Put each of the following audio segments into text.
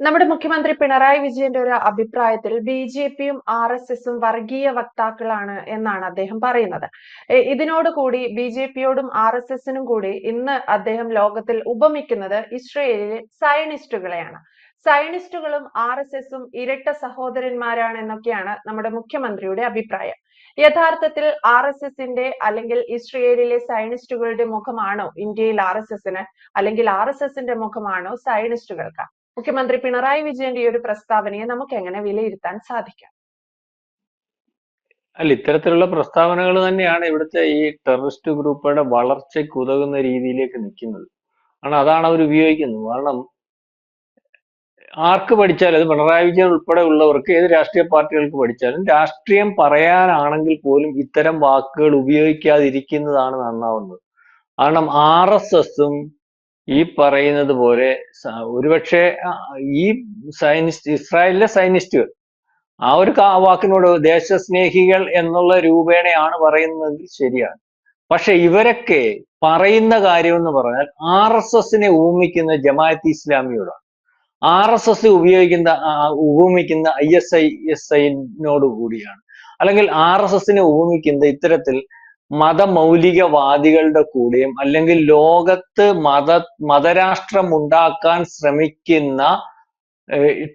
നമ്മുടെ മുഖ്യമന്ത്രി പിണറായി വിജയന്റെ ഒരു അഭിപ്രായത്തിൽ ബി ജെ പിയും ആർ എസ് എസും വർഗീയ വക്താക്കളാണ് എന്നാണ് അദ്ദേഹം പറയുന്നത്. ഇതിനോട് ഇതിനോടുകൂടി ബി ജെ പിയോടും ആർ എസ് എസിനും കൂടി ഇന്ന് അദ്ദേഹം ലോകത്തിൽ ഉപമിക്കുന്നത് ഇസ്രയേലിലെ സയനിസ്റ്റുകളെയാണ്. സയനിസ്റ്റുകളും ആർ എസ് എസും ഇരട്ട സഹോദരന്മാരാണ് എന്നൊക്കെയാണ് നമ്മുടെ മുഖ്യമന്ത്രിയുടെ അഭിപ്രായം. യഥാർത്ഥത്തിൽ ആർ എസ് എസിന്റെ അല്ലെങ്കിൽ ഇസ്രയേലിലെ സയനിസ്റ്റുകളുടെ മുഖമാണോ ഇന്ത്യയിൽ ആർ എസ് എസിന് അല്ലെങ്കിൽ ആർ എസ് എസിന്റെ മുഖമാണോ സയനിസ്റ്റുകൾക്ക്? മുഖ്യമന്ത്രി പിണറായി വിജയന്റെ ഈ ഒരു പ്രസ്താവനയെ നമുക്ക് എങ്ങനെ വിലയിരുത്താൻ സാധിക്കാം? അല്ല ഇത്തരത്തിലുള്ള പ്രസ്താവനകൾ തന്നെയാണ് ഇവിടുത്തെ ഈ ടെററിസ്റ്റ് ഗ്രൂപ്പുകളുടെ വളർച്ചയ്ക്ക് ഉതകുന്ന രീതിയിലേക്ക് നിൽക്കുന്നത്. കാരണം അതാണ് അവർ ഉപയോഗിക്കുന്നത്. കാരണം ആർക്ക് പഠിച്ചാലും അത് പിണറായി വിജയൻ ഉൾപ്പെടെ ഉള്ളവർക്ക് ഏത് രാഷ്ട്രീയ പാർട്ടികൾക്ക് പഠിച്ചാലും രാഷ്ട്രീയം പറയാനാണെങ്കിൽ പോലും ഇത്തരം വാക്കുകൾ ഉപയോഗിക്കാതിരിക്കുന്നതാണ് നന്നാവുന്നത്. കാരണം ആർ എസ് എസും ഈ പറയുന്നത് പോലെ ഒരുപക്ഷെ ഈ സൈനിസ്റ്റ് ഇസ്രായേലിലെ സൈനിസ്റ്റുകൾ ആ ഒരു വാക്കിനോട് ദേശസ്നേഹികൾ എന്നുള്ള രൂപേണയാണ് പറയുന്നതെങ്കിൽ ശരിയാണ്. പക്ഷെ ഇവരൊക്കെ പറയുന്ന കാര്യം എന്ന് പറഞ്ഞാൽ ആർ എസ് എസിനെ ഊമിക്കുന്ന ജമാഅത്ത് ഇസ്ലാമിയോടാണ്. ആർ എസ് എസ് ഉപയോഗിക്കുന്ന ഊമിക്കുന്ന ഐ എസ് ഐ എസ് ഐനോട് കൂടിയാണ്. അല്ലെങ്കിൽ ആർ എസ് എസിനെ ഉപമിക്കുന്ന ഇത്തരത്തിൽ മതമൗലികവാദികളുടെ കൂടെയും അല്ലെങ്കിൽ ലോകത്ത് മത മതരാഷ്ട്രം ഉണ്ടാക്കാൻ ശ്രമിക്കുന്ന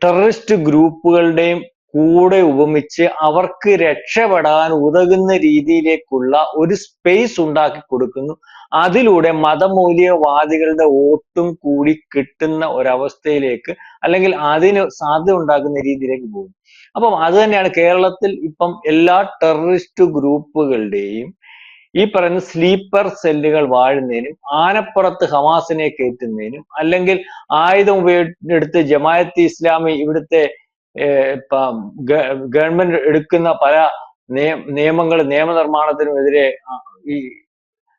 ടെററിസ്റ്റ് ഗ്രൂപ്പുകളുടെയും കൂടെ ഉപമിച്ച് അവർക്ക് രക്ഷപ്പെടാൻ ഉതകുന്ന രീതിയിലേക്കുള്ള ഒരു സ്പേസ് ഉണ്ടാക്കി കൊടുക്കുന്നു. അതിലൂടെ മതമൂല്യവാദികളുടെ വോട്ടും കൂടി കിട്ടുന്ന ഒരവസ്ഥയിലേക്ക് അല്ലെങ്കിൽ അതിന് സാധ്യത ഉണ്ടാക്കുന്ന രീതിയിലേക്ക് പോകും അപ്പം അത് തന്നെയാണ് കേരളത്തിൽ ഇപ്പം എല്ലാ ടെററിസ്റ്റ് ഗ്രൂപ്പുകളുടെയും ഈ പറയുന്ന സ്ലീപ്പർ സെല്ലുകൾ വാഴുന്നതിനും ആനപ്പുറത്ത് ഹമാസിനെ കയറ്റുന്നതിനും അല്ലെങ്കിൽ ആയുധം ഉപയോഗിച്ചെടുത്ത് ജമായത്ത് ഇസ്ലാമി ഇവിടുത്തെ ഗവൺമെന്റ് എടുക്കുന്ന പല നിയ- നിയമങ്ങൾ നിയമനിർമ്മാണത്തിനുമെതിരെ ഈ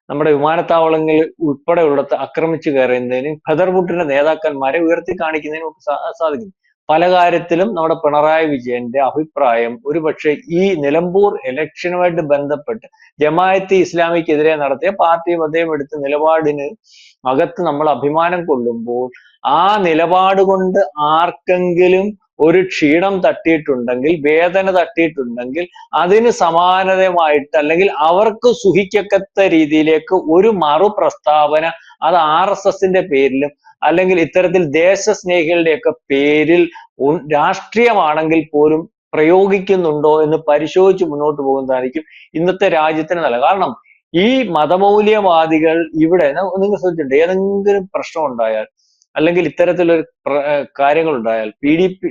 നമ്മുടെ വിമാനത്താവളങ്ങളിൽ ഉൾപ്പെടെയുള്ളടത്ത് ആക്രമിച്ചു കയറുന്നതിനും ഖദർബുട്ടിന്റെ നേതാക്കന്മാരെ ഉയർത്തി കാണിക്കുന്നതിനും സാധിക്കുന്നു. സാധിക്കും പല കാര്യത്തിലും നമ്മുടെ പിണറായി വിജയന്റെ അഭിപ്രായം ഒരുപക്ഷെ ഈ നിലമ്പൂർ ഇലക്ഷനുമായിട്ട് ബന്ധപ്പെട്ട് ജമായത്ത് ഇസ്ലാമിക്കെതിരെ നടത്തിയ പാർട്ടിയും അദ്ദേഹം എടുത്ത നിലപാടിന് അകത്ത് നമ്മൾ അഭിമാനം കൊള്ളുമ്പോൾ ആ നിലപാട് കൊണ്ട് ആർക്കെങ്കിലും ഒരു ക്ഷീണം തട്ടിയിട്ടുണ്ടെങ്കിൽ വേദന തട്ടിയിട്ടുണ്ടെങ്കിൽ അതിന് സമാനതമായിട്ട് അല്ലെങ്കിൽ അവർക്ക് സുഖിക്കത്തക്ക രീതിയിലേക്ക് ഒരു മറു പ്രസ്താവന അത് ആർ എസ് എസിന്റെ പേരിലും അല്ലെങ്കിൽ ഇത്തരത്തിൽ ദേശസ്നേഹികളുടെയൊക്കെ പേരിൽ രാഷ്ട്രീയമാണെങ്കിൽ പോലും പ്രയോഗിക്കുന്നുണ്ടോ എന്ന് പരിശോധിച്ച് മുന്നോട്ട് പോകുന്നതായിരിക്കും ഇന്നത്തെ രാജ്യത്തിന് നല്ല കാരണം ഈ മതമൗല്യവാദികൾ ഇവിടെ നിങ്ങൾ ശ്രദ്ധിച്ചിട്ടുണ്ട് ഏതെങ്കിലും പ്രശ്നം ഉണ്ടായാൽ അല്ലെങ്കിൽ ഇത്തരത്തിലൊരു കാര്യങ്ങൾ ഉണ്ടായാൽ P D P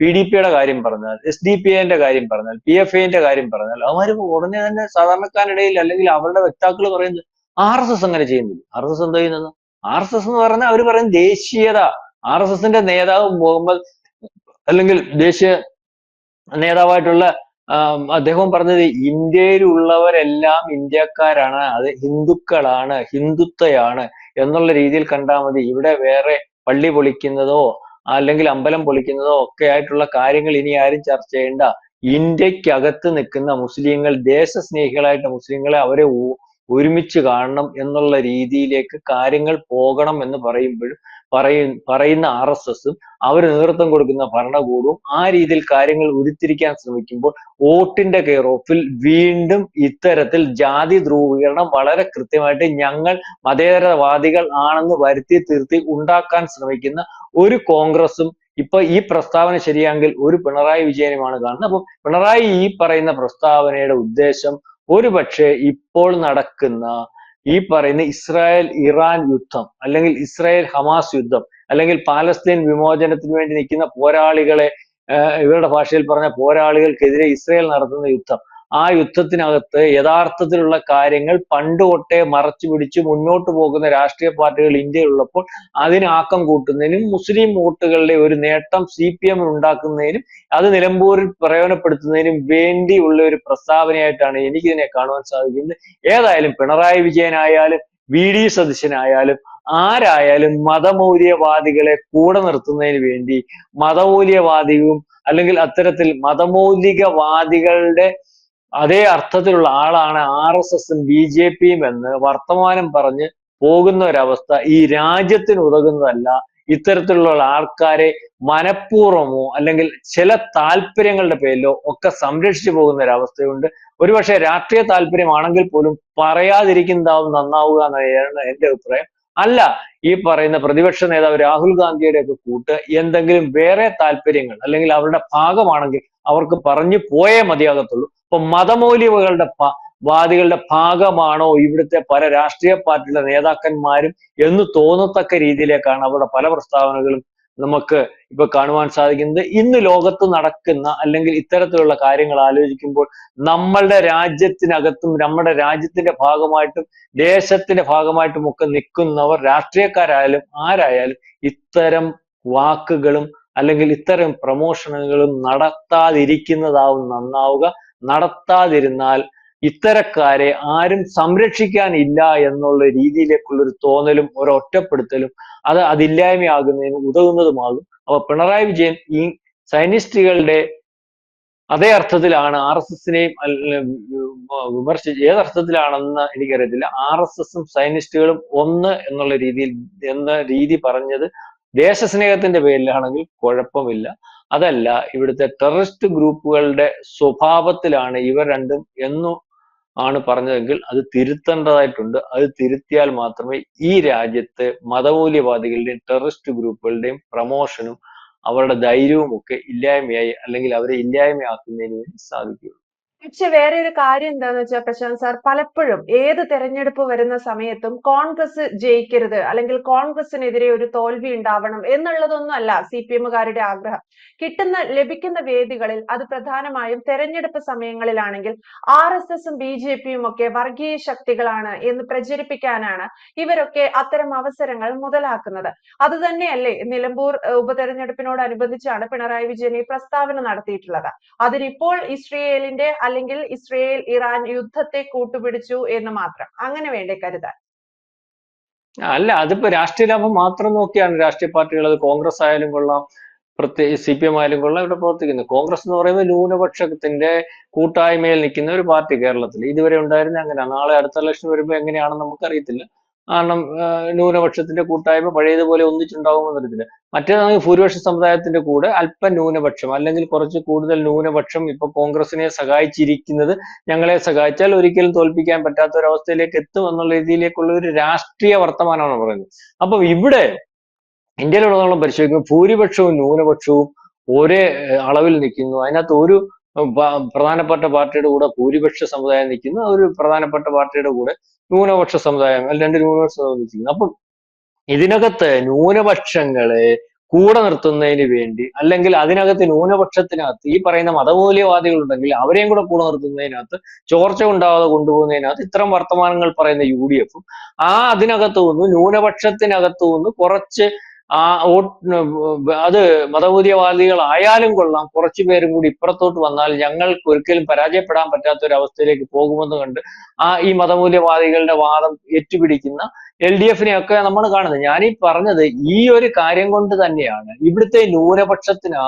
P D പിയുടെ കാര്യം പറഞ്ഞാൽ എസ് ഡി പി ഐന്റെ കാര്യം പറഞ്ഞാൽ പി എഫ് ഐന്റെ കാര്യം പറഞ്ഞാൽ അവർ ഉടനെ തന്നെ സാധാരണക്കാരുടെ ഇടയിൽ അല്ലെങ്കിൽ അവരുടെ വക്താക്കൾ പറയുന്നത് ആർ എസ് എസ് അങ്ങനെ ചെയ്യുന്നില്ല. ആർ എസ് എസ് എന്താ ചെയ്യുന്നത്? ആർ എസ് എസ് എന്ന് പറഞ്ഞാൽ അവർ പറയുന്നത് ദേശീയത. ആർ എസ് എസിന്റെ നേതാവ് മുഹമ്മദ് അല്ലെങ്കിൽ ദേശീയ നേതാവായിട്ടുള്ള അദ്ദേഹം പറഞ്ഞത് ഇന്ത്യയിലുള്ളവരെല്ലാം ഇന്ത്യക്കാരാണ് അത് ഹിന്ദുക്കളാണ് ഹിന്ദുത്വയാണ് എന്നുള്ള രീതിയിൽ കണ്ടാൽ മതി. ഇവിടെ വേറെ പള്ളി പൊളിക്കുന്നതോ അല്ലെങ്കിൽ അമ്പലം പൊളിക്കുന്നതോ ഒക്കെ ആയിട്ടുള്ള കാര്യങ്ങൾ ഇനി ആരും ചർച്ച ചെയ്യേണ്ട. ഇന്ത്യക്കകത്ത് നിൽക്കുന്ന മുസ്ലിങ്ങൾ ദേശസ്നേഹികളായിട്ട് മുസ്ലിങ്ങളെ അവരെ ഒരുമിച്ച് കാണണം എന്നുള്ള രീതിയിലേക്ക് കാര്യങ്ങൾ പോകണം എന്ന് പറയുമ്പോഴും പറയും പറയുന്ന ആർ എസ് എസും അവർ നേതൃത്വം കൊടുക്കുന്ന ഭരണകൂടവും ആ രീതിയിൽ കാര്യങ്ങൾ ഉരുത്തിരിക്കാൻ ശ്രമിക്കുമ്പോൾ വോട്ടിന്റെ കെയർ ഓഫിൽ വീണ്ടും ഇത്തരത്തിൽ ജാതി ധ്രുവീകരണം വളരെ കൃത്യമായിട്ട് ഞങ്ങൾ മതേതരവാദികൾ ആണെന്ന് വരുത്തി തീർത്തി ഉണ്ടാക്കാൻ ശ്രമിക്കുന്ന ഒരു കോൺഗ്രസും ഇപ്പൊ ഈ പ്രസ്താവന ശരിയാണെങ്കിൽ ഒരു പിണറായി വിജയനുമാണ് കാണുന്നത്. അപ്പൊ പിണറായി ഈ പറയുന്ന പ്രസ്താവനയുടെ ഉദ്ദേശം ഒരുപക്ഷെ ഇപ്പോൾ നടക്കുന്ന ഈ പറയുന്ന ഇസ്രായേൽ ഇറാൻ യുദ്ധം അല്ലെങ്കിൽ ഇസ്രായേൽ ഹമാസ് യുദ്ധം അല്ലെങ്കിൽ പാലസ്തീൻ വിമോചനത്തിന് വേണ്ടി നിൽക്കുന്ന പോരാളികളെ ഇവരുടെ ഭാഷയിൽ പറഞ്ഞ പോരാളികൾക്കെതിരെ ഇസ്രായേൽ നടത്തുന്ന യുദ്ധം ആ യുദ്ധത്തിനകത്ത് യഥാർത്ഥത്തിലുള്ള കാര്യങ്ങൾ പണ്ട് തൊട്ടേ മറച്ചു പിടിച്ച് മുന്നോട്ട് പോകുന്ന രാഷ്ട്രീയ പാർട്ടികൾ ഇന്ത്യയിലുള്ളപ്പോൾ അതിനാക്കം കൂട്ടുന്നതിനും മുസ്ലിം വോട്ടുകളുടെ ഒരു നേട്ടം സി പി എം ഉണ്ടാക്കുന്നതിനും അത് നിലമ്പൂരിൽ പ്രയോജനപ്പെടുത്തുന്നതിനും വേണ്ടിയുള്ള ഒരു പ്രസ്താവനയായിട്ടാണ് എനിക്കിതിനെ കാണുവാൻ സാധിക്കുന്നത്. ഏതായാലും പിണറായി വിജയനായാലും വി ഡി സതീശനായാലും ആരായാലും മതമൗല്യവാദികളെ കൂടെ നിർത്തുന്നതിന് വേണ്ടി മതമൗല്യവാദിയും അല്ലെങ്കിൽ അത്തരത്തിൽ മതമൗലികവാദികളുടെ അതേ അർത്ഥത്തിലുള്ള ആളാണ് ആർ എസ് എസും ബി ജെ പിയും എന്ന് വർത്തമാനം പറഞ്ഞ് പോകുന്ന ഒരവസ്ഥ ഈ രാജ്യത്തിന് ഉതകുന്നതല്ല. ഇത്തരത്തിലുള്ള ആൾക്കാരെ മനഃപൂർവമോ അല്ലെങ്കിൽ ചില താല്പര്യങ്ങളുടെ പേരിലോ ഒക്കെ സംരക്ഷിച്ചു പോകുന്ന ഒരവസ്ഥയുണ്ട് ഒരുപക്ഷെ രാഷ്ട്രീയ താല്പര്യമാണെങ്കിൽ പോലും പറയാതിരിക്കുന്നതാവും നന്നാവുക എന്നാണ് എന്റെ അഭിപ്രായം. അല്ല ഈ പറയുന്ന പ്രതിപക്ഷ നേതാവ് രാഹുൽ ഗാന്ധിയുടെ ഒക്കെ കൂട്ട് എന്തെങ്കിലും വേറെ താല്പര്യങ്ങൾ അല്ലെങ്കിൽ അവരുടെ ഭാഗമാണെങ്കിൽ അവർക്ക് പറഞ്ഞു പോയേ മതിയാകത്തുള്ളൂ. അപ്പൊ മതമൗലികകളുടെ വാദികളുടെ ഭാഗമാണോ ഇവിടുത്തെ പല രാഷ്ട്രീയ പാർട്ടിയുടെ നേതാക്കന്മാരും എന്ന് തോന്നത്തക്ക രീതിയിലേക്കാണ് അവരുടെ പല പ്രസ്താവനകളും നമുക്ക് ഇപ്പൊ കാണുവാൻ സാധിക്കുന്നത്. ഇന്ന് ലോകത്ത് നടക്കുന്ന അല്ലെങ്കിൽ ഇത്തരത്തിലുള്ള കാര്യങ്ങൾ ആലോചിക്കുമ്പോൾ നമ്മളുടെ രാജ്യത്തിനകത്തും നമ്മുടെ രാജ്യത്തിന്റെ ഭാഗമായിട്ടും ദേശത്തിന്റെ ഭാഗമായിട്ടും ഒക്കെ നിൽക്കുന്നവർ രാഷ്ട്രീയക്കാരായാലും ആരായാലും ഇത്തരം വാക്കുകളും അല്ലെങ്കിൽ ഇത്തരം പ്രമോഷനുകളും നടത്താതിരിക്കുന്നതാവും നന്നാവുക. നടത്താതിരുന്നാൽ ഇത്തരക്കാരെ ആരും സംരക്ഷിക്കാനില്ല എന്നുള്ള രീതിയിലേക്കുള്ള ഒരു തോന്നലും ഒരു ഒറ്റപ്പെടുത്തലും അത് അതില്ലായ്മയാകുന്നതിന് ഉതകുന്നതുമാകും. അപ്പൊ പിണറായി വിജയൻ ഈ സൈനിസ്റ്റുകളുടെ അതേ അർത്ഥത്തിലാണ് ആർ എസ് എസിനെയും വിമർശിച്ച് ഏത് അർത്ഥത്തിലാണെന്ന് എനിക്കറിയത്തില്ല. ആർ എസ് എസും സൈനിസ്റ്റുകളും ഒന്ന് എന്നുള്ള രീതിയിൽ എന്ന രീതി പറഞ്ഞത് ദേശസ്നേഹത്തിന്റെ പേരിലാണെങ്കിൽ കുഴപ്പമില്ല. അതല്ല ഇവിടുത്തെ ടെററിസ്റ്റ് ഗ്രൂപ്പുകളുടെ സ്വഭാവത്തിലാണ് ഇവർ രണ്ടും എന്നു ആണ് പറഞ്ഞതെങ്കിൽ അത് തിരുത്തേണ്ടതായിട്ടുണ്ട്. അത് തിരുത്തിയാൽ മാത്രമേ ഈ രാജ്യത്ത് മതമൂല്യവാദികളുടെയും ടെററിസ്റ്റ് ഗ്രൂപ്പുകളുടെയും പ്രമോഷനും അവരുടെ ധൈര്യവും ഒക്കെ ഇല്ലായ്മയായി അല്ലെങ്കിൽ അവരെ ഇല്ലായ്മയാക്കുന്നതിന് വേണ്ടി സാധിക്കുകയുള്ളൂ പക്ഷെ വേറെ ഒരു കാര്യം എന്താന്ന് വെച്ചാൽ പ്രശാന്ത് സാർ പലപ്പോഴും ഏത് തെരഞ്ഞെടുപ്പ് വരുന്ന സമയത്തും കോൺഗ്രസ് ജയിക്കരുത് അല്ലെങ്കിൽ കോൺഗ്രസിനെതിരെ ഒരു തോൽവി ഉണ്ടാവണം എന്നുള്ളതൊന്നും അല്ല സി പി എമ്മുകാരുടെ ആഗ്രഹം. കിട്ടുന്ന ലഭിക്കുന്ന വേദികളിൽ അത് പ്രധാനമായും തെരഞ്ഞെടുപ്പ് സമയങ്ങളിലാണെങ്കിൽ ആർ എസ് എസും ബി ജെ പിയും ഒക്കെ വർഗീയ ശക്തികളാണ് എന്ന് പ്രചരിപ്പിക്കാനാണ് ഇവരൊക്കെ അത്തരം അവസരങ്ങൾ മുതലാക്കുന്നത്. അത് തന്നെയല്ലേ നിലമ്പൂർ ഉപതെരഞ്ഞെടുപ്പിനോടനുബന്ധിച്ചാണ് പിണറായി വിജയൻ ഈ പ്രസ്താവന നടത്തിയിട്ടുള്ളത്. അതിനിപ്പോൾ ഇസ്രയേലിന്റെ അല്ലെങ്കിൽ ഇസ്രയേൽ ഇറാൻ യുദ്ധത്തെ കൂട്ടുപിടിച്ചു എന്ന് മാത്രം. അങ്ങനെ വേണ്ടേ കരുതാൻ? അല്ല അതിപ്പോ രാഷ്ട്രീയ ലാഭം മാത്രം നോക്കിയാണ് രാഷ്ട്രീയ പാർട്ടികൾ. അത് കോൺഗ്രസ് ആയാലും കൊള്ളാം പ്രത്യേക സി പി എം ആയാലും കൊള്ളാം ഇവിടെ പ്രവർത്തിക്കുന്നത് കോൺഗ്രസ് എന്ന് പറയുമ്പോൾ ന്യൂനപക്ഷത്തിന്റെ കൂട്ടായ്മയിൽ നിൽക്കുന്ന ഒരു പാർട്ടി കേരളത്തിൽ. ഇതുവരെ ഉണ്ടായിരുന്ന അങ്ങനെ നാളെ അടുത്ത ഇലക്ഷൻ വരുമ്പോൾ എങ്ങനെയാണെന്ന് നമുക്കറിയത്തില്ല. കാരണം ന്യൂനപക്ഷത്തിന്റെ കൂട്ടായ്മ പഴയതുപോലെ ഒന്നിച്ചുണ്ടാകുമെന്ന് അറിയത്തില്ല മറ്റേതാണെങ്കിൽ ഭൂരിപക്ഷ സമുദായത്തിന്റെ കൂടെ അല്പ ന്യൂനപക്ഷം അല്ലെങ്കിൽ കുറച്ച് കൂടുതൽ ന്യൂനപക്ഷം ഇപ്പൊ കോൺഗ്രസിനെ സഹായിച്ചിരിക്കുന്നത് ഞങ്ങളെ സഹായിച്ചാൽ ഒരിക്കലും തോൽപ്പിക്കാൻ പറ്റാത്ത ഒരു അവസ്ഥയിലേക്ക് എത്തും എന്നുള്ള രീതിയിലേക്കുള്ള ഒരു രാഷ്ട്രീയ വർത്തമാനമാണ് പറയുന്നത്. അപ്പൊ ഇവിടെ ഇന്ത്യയിലുടനീളം പരിശോധിക്കുമ്പോൾ ഭൂരിപക്ഷവും ന്യൂനപക്ഷവും ഒരേ അളവിൽ നിൽക്കുന്നു. അതിനകത്ത് ഒരു പ്രധാനപ്പെട്ട പാർട്ടിയുടെ കൂടെ ഭൂരിപക്ഷ സമുദായം നിൽക്കുന്നു. ഒരു പ്രധാനപ്പെട്ട പാർട്ടിയുടെ കൂടെ ന്യൂനപക്ഷ സമുദായം അല്ല രണ്ട് ന്യൂനപക്ഷ സമുദായം അപ്പം ഇതിനകത്ത് ന്യൂനപക്ഷങ്ങളെ കൂടെ നിർത്തുന്നതിന് വേണ്ടി അല്ലെങ്കിൽ അതിനകത്ത് ന്യൂനപക്ഷത്തിനകത്ത് ഈ പറയുന്ന മതമൂല്യവാദികൾ ഉണ്ടെങ്കിൽ അവരെയും കൂടെ കൂടെ നിർത്തുന്നതിനകത്ത് ചോർച്ച ഉണ്ടാവാതെ കൊണ്ടുപോകുന്നതിനകത്ത് ഇത്തരം വർത്തമാനങ്ങൾ പറയുന്ന യു ഡി എഫും ആ അതിനകത്തു നിന്ന് ന്യൂനപക്ഷത്തിനകത്തു നിന്ന് കുറച്ച് ആ അത് മതമൂല്യവാദികളായാലും കൊള്ളാം. കുറച്ചു പേരും കൂടി ഇപ്പുറത്തോട്ട് വന്നാൽ ഞങ്ങൾക്ക് ഒരിക്കലും പരാജയപ്പെടാൻ പറ്റാത്ത ഒരു അവസ്ഥയിലേക്ക് പോകുമെന്ന് കണ്ട് ആ ഈ മതമൂല്യവാദികളുടെ വാദം ഏറ്റുപിടിക്കുന്ന എൽ ഡി എഫിനെ ഒക്കെ നമ്മൾ കാണുന്നത്. ഞാനീ പറഞ്ഞത് ഈ ഒരു കാര്യം കൊണ്ട് തന്നെയാണ്. ഇവിടുത്തെ ന്യൂനപക്ഷത്തിന്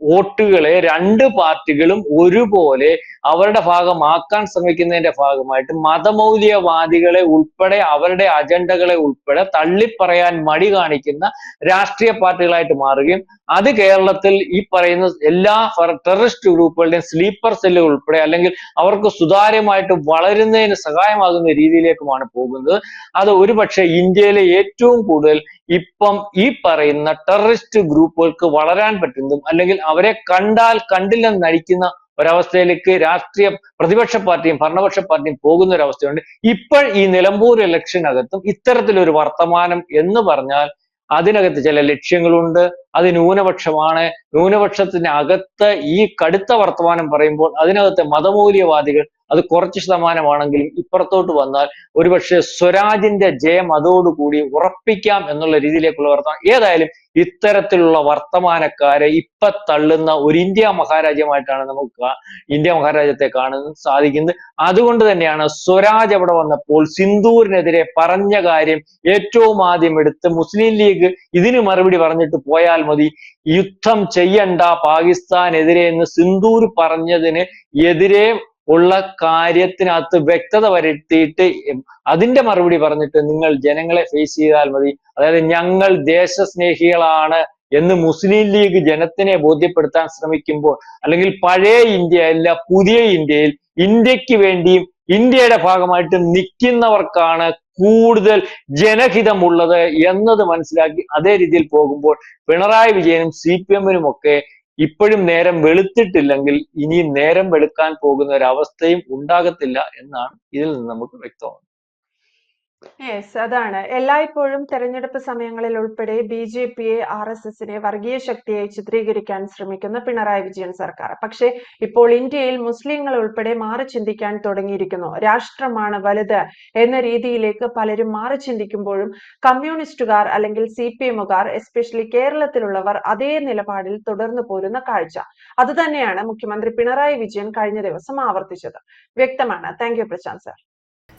വോട്ടുകളെ രണ്ട് പാർട്ടികളും ഒരുപോലെ അവരുടെ ഭാഗമാക്കാൻ ശ്രമിക്കുന്നതിന്റെ ഭാഗമായിട്ട് മതമൗല്യവാദികളെ ഉൾപ്പെടെ അവരുടെ അജണ്ടകളെ ഉൾപ്പെടെ തള്ളിപ്പറയാൻ മടി കാണിക്കുന്ന രാഷ്ട്രീയ പാർട്ടികളായിട്ട് മാറുകയും അത് കേരളത്തിൽ ഈ പറയുന്ന എല്ലാ ടെററിസ്റ്റ് ഗ്രൂപ്പുകളുടെയും സ്ലീപ്പർ സെല്ലുകൾ ഉൾപ്പെടെ അല്ലെങ്കിൽ അവർക്ക് സുതാര്യമായിട്ട് വളരുന്നതിന് സഹായമാകുന്ന രീതിയിലേക്കുമാണ് പോകുന്നത്. അത് ഒരുപക്ഷെ ഇന്ത്യയിലെ ഏറ്റവും കൂടുതൽ ഇപ്പം ഈ പറയുന്ന ടെററിസ്റ്റ് ഗ്രൂപ്പുകൾക്ക് വളരാൻ പറ്റുന്നതും അല്ലെങ്കിൽ അവരെ കണ്ടാൽ കണ്ടില്ലെന്ന് നടിക്കുന്ന ഒരവസ്ഥയിലേക്ക് രാഷ്ട്രീയ പ്രതിപക്ഷ പാർട്ടിയും ഭരണപക്ഷ പാർട്ടിയും പോകുന്ന ഒരു അവസ്ഥയുണ്ട് ഇപ്പോൾ ഈ നിലമ്പൂർ ഇലക്ഷനകത്തും ഇത്തരത്തിലൊരു വർത്തമാനം എന്ന് പറഞ്ഞാൽ അതിനകത്ത് ചില ലക്ഷ്യങ്ങളുണ്ട്. അത് ന്യൂനപക്ഷമാണ്. ന്യൂനപക്ഷത്തിന് അകത്ത് ഈ കടുത്ത വർത്തമാനം പറയുമ്പോൾ അതിനകത്തെ മതമൂല്യവാദികൾ അത് കുറച്ച് ശതമാനമാണെങ്കിലും ഇപ്പുറത്തോട്ട് വന്നാൽ ഒരുപക്ഷെ സ്വരാജിന്റെ ജയം അതോടുകൂടി ഉറപ്പിക്കാം എന്നുള്ള രീതിയിലേക്കുള്ള വർത്തമാനം. ഏതായാലും ഇത്തരത്തിലുള്ള വർത്തമാനക്കാരെ ഇപ്പൊ തള്ളുന്ന ഒരു ഇന്ത്യ മഹാരാജ്യമായിട്ടാണ് നമുക്ക് ഇന്ത്യ മഹാരാജ്യത്തെ കാണുന്നത് സാധിക്കുന്നത്. അതുകൊണ്ട് തന്നെയാണ് സ്വരാജ് അവിടെ വന്നപ്പോൾ സിന്ദൂരിനെതിരെ പറഞ്ഞ കാര്യം ഏറ്റവും ആദ്യം എടുത്ത് മുസ്ലിം ലീഗ് ഇതിന് മറുപടി പറഞ്ഞിട്ട് പോയാൽ മതി. യുദ്ധം ചെയ്യണ്ട പാകിസ്ഥാനെതിരെ എന്ന് സിന്ദൂർ പറഞ്ഞതിന് എതിരെ ഉള്ള കാര്യത്തിനകത്ത് വ്യക്തത വരുത്തിയിട്ട് അതിന്റെ മറുപടി പറഞ്ഞിട്ട് നിങ്ങൾ ജനങ്ങളെ ഫേസ് ചെയ്താൽ മതി. അതായത് ഞങ്ങൾ ദേശസ്നേഹികളാണ് എന്ന് മുസ്ലിം ലീഗ് ജനത്തിനെ ബോധ്യപ്പെടുത്താൻ ശ്രമിക്കുമ്പോൾ അല്ലെങ്കിൽ പഴയ ഇന്ത്യ അല്ല പുതിയ ഇന്ത്യയിൽ ഇന്ത്യയ്ക്ക് വേണ്ടിയും ഇന്ത്യയുടെ ഭാഗമായിട്ട് നിൽക്കുന്നവർക്കാണ് കൂടുതൽ ജനഹിതമുള്ളത് എന്നത് മനസ്സിലാക്കി അതേ രീതിയിൽ പോകുമ്പോൾ പിണറായി വിജയനും സി പി എമ്മിനും ഒക്കെ ഇപ്പോഴും നേരം വെളുത്തിട്ടില്ലെങ്കിൽ ഇനിയും നേരം വെളുക്കാൻ പോകുന്ന ഒരു അവസ്ഥയും ഉണ്ടാകത്തില്ല എന്നാണ് ഇതിൽ നിന്ന് നമുക്ക് വ്യക്തമാകുന്നത് യെസ് അതാണ്. എല്ലായ്പ്പോഴും തെരഞ്ഞെടുപ്പ് സമയങ്ങളിൽ ഉൾപ്പെടെ ബി ജെ പിയെ ആർ എസ് എസിനെ വർഗീയ ശക്തിയായി ചിത്രീകരിക്കാൻ ശ്രമിക്കുന്ന പിണറായി വിജയൻ സർക്കാർ. പക്ഷേ ഇപ്പോൾ ഇന്ത്യയിൽ മുസ്ലിങ്ങൾ ഉൾപ്പെടെ മാറി ചിന്തിക്കാൻ തുടങ്ങിയിരിക്കുന്നു. രാഷ്ട്രമാണ് വലുത് എന്ന രീതിയിലേക്ക് പലരും മാറി ചിന്തിക്കുമ്പോഴും കമ്മ്യൂണിസ്റ്റുകാർ അല്ലെങ്കിൽ സി പി എമ്മുകാർ എസ്പെഷ്യലി കേരളത്തിലുള്ളവർ അതേ നിലപാടിൽ തുടർന്നു പോരുന്ന കാഴ്ച. അതുതന്നെയാണ് മുഖ്യമന്ത്രി പിണറായി വിജയൻ കഴിഞ്ഞ ദിവസം ആവർത്തിച്ചത്. വ്യക്തമാണ്. Thank you Prashanth sir.